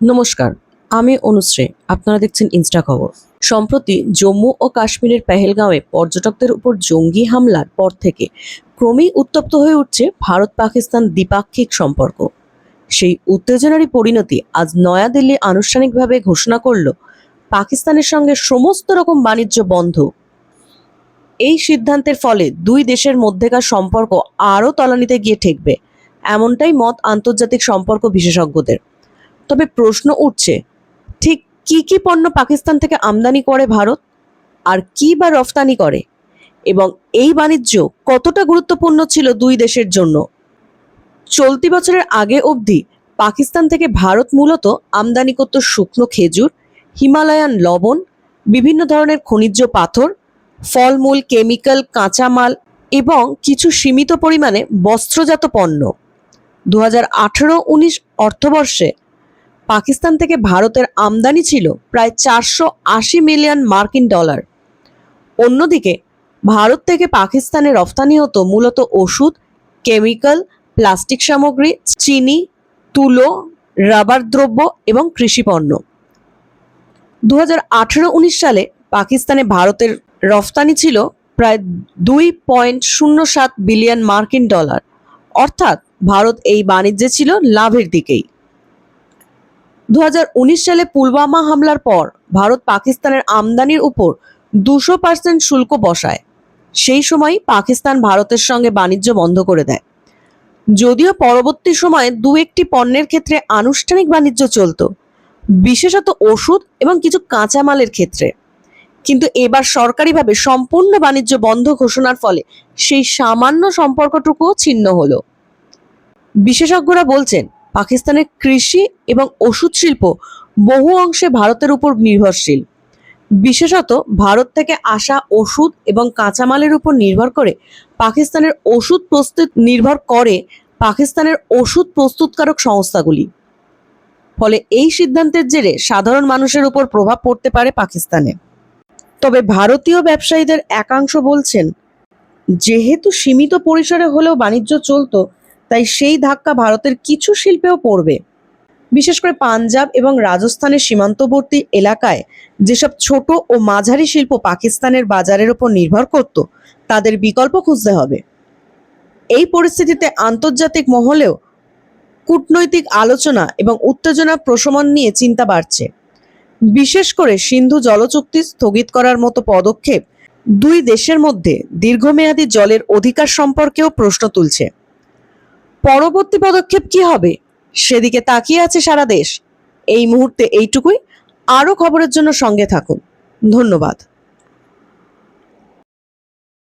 নমস্কার, আমি অনুশ্রী, আপনারা দেখছেন ইনস্টা খবর। সম্প্রতি জম্মু ও কাশ্মীরের পেহেলগাঁওয়ে পর্যটকদের উপর জঙ্গি হামলার পর থেকে ক্রমেই উত্তপ্ত হয়ে উঠছে ভারত পাকিস্তান দ্বিপাক্ষিক সম্পর্ক। সেই উত্তেজনারই পরিণতি আজ নয়াদিল্লি আনুষ্ঠানিকভাবে ঘোষণা করল পাকিস্তানের সঙ্গে সমস্ত রকম বাণিজ্য বন্ধ। এই সিদ্ধান্তের ফলে দুই দেশের মধ্যেকার সম্পর্ক আরও তলানিতে গিয়ে ঠেকবে, এমনটাই মত আন্তর্জাতিক সম্পর্ক বিশেষজ্ঞদের। তবে প্রশ্ন উঠছে, ঠিক কি কি পণ্য পাকিস্তান থেকে আমদানি করে ভারত? আর কি বা রফতানি করে? এবং এই বাণিজ্য কতটা গুরুত্বপূর্ণ ছিল দুই দেশের জন্য? চলতি বছরের আগে অবধি পাকিস্তান থেকে ভারত মূলত আমদানি করত শুকনো খেজুর, হিমালয়ান লবণ, বিভিন্ন ধরনের খনিজ পাথর, ফলমূল, কেমিক্যাল, কাঁচামাল এবং কিছু সীমিত পরিমাণে বস্ত্রজাত পণ্য। দু হাজার আঠেরো উনিশ অর্থবর্ষে পাকিস্তান থেকে ভারতের আমদানি ছিল প্রায় চারশো আশি মিলিয়ন মার্কিন ডলার। অন্যদিকে, ভারত থেকে পাকিস্তানে রফতানি হতো মূলত ওষুধ, কেমিক্যাল, প্লাস্টিক সামগ্রী, চিনি, তুলো, রাবার দ্রব্য এবং কৃষিপণ্য দু হাজার সালে পাকিস্তানে ভারতের রফতানি ছিল প্রায় দুই পয়েন্ট শূন্য সাত বিলিয়ন মার্কিন ডলার। অর্থাৎ, ভারত এই বাণিজ্যে ছিল লাভের দিকেই। দু হাজার উনিশ সালে পুলওয়ামা হামলার পর ভারত পাকিস্তানের আমদানির উপর দুশো পার্সেন্ট শুল্ক বসায়। সেই সময় পাকিস্তান ভারতের সঙ্গে বাণিজ্য বন্ধ করে দেয়। যদিও পরবর্তী সময়ে দু একটি পণ্যের ক্ষেত্রে আনুষ্ঠানিক বাণিজ্য চলত, বিশেষত ওষুধ এবং কিছু কাঁচামালের ক্ষেত্রে। কিন্তু এবার সরকারিভাবে সম্পূর্ণ বাণিজ্য বন্ধ ঘোষণার ফলে সেই সামান্য সম্পর্কটুকুও ছিন্ন হলো। বিশেষজ্ঞরা বলছেন পাকিস্তানের কৃষি এবং ওষুধ শিল্প বহু অংশে ভারতের উপর নির্ভরশীল। বিশেষত ভারত থেকে আসা ওষুধ এবং কাঁচামালের উপর নির্ভর করে পাকিস্তানের ওষুধ প্রস্তুত নির্ভর করে পাকিস্তানের ওষুধ প্রস্তুতকারক সংস্থাগুলি। ফলে এই সিদ্ধান্তের জেরে সাধারণ মানুষের উপর প্রভাব পড়তে পারে পাকিস্তানে। তবে ভারতীয় ব্যবসায়ীদের একাংশ বলছেন, যেহেতু সীমিত পরিসরে হলেও বাণিজ্য চলতো তাই সেই ধাক্কা ভারতের কিছু শিল্পেও পড়বে। বিশেষ করে পাঞ্জাব এবং রাজস্থানের সীমান্তবর্তী এলাকায় যেসব ছোট ও মাঝারি শিল্প পাকিস্তানের বাজারের উপর নির্ভর করত, তাদের বিকল্প খুঁজতে হবে। এই পরিস্থিতিতে আন্তর্জাতিক মহলেও কূটনৈতিক আলোচনা এবং উত্তেজনা প্রশমন নিয়ে চিন্তা বাড়ছে। বিশেষ করে সিন্ধু জলচুক্তি স্থগিত করার মতো পদক্ষেপ দুই দেশের মধ্যে দীর্ঘমেয়াদী জলের অধিকার সম্পর্কেও প্রশ্ন তুলছে। পরবর্তী পদক্ষেপ কি হবে? সেদিকে তাকিয়ে আছে সারা দেশ। এই মুহূর্তে এইটুকুই। আরও খবরের জন্য সঙ্গে থাকুন। ধন্যবাদ।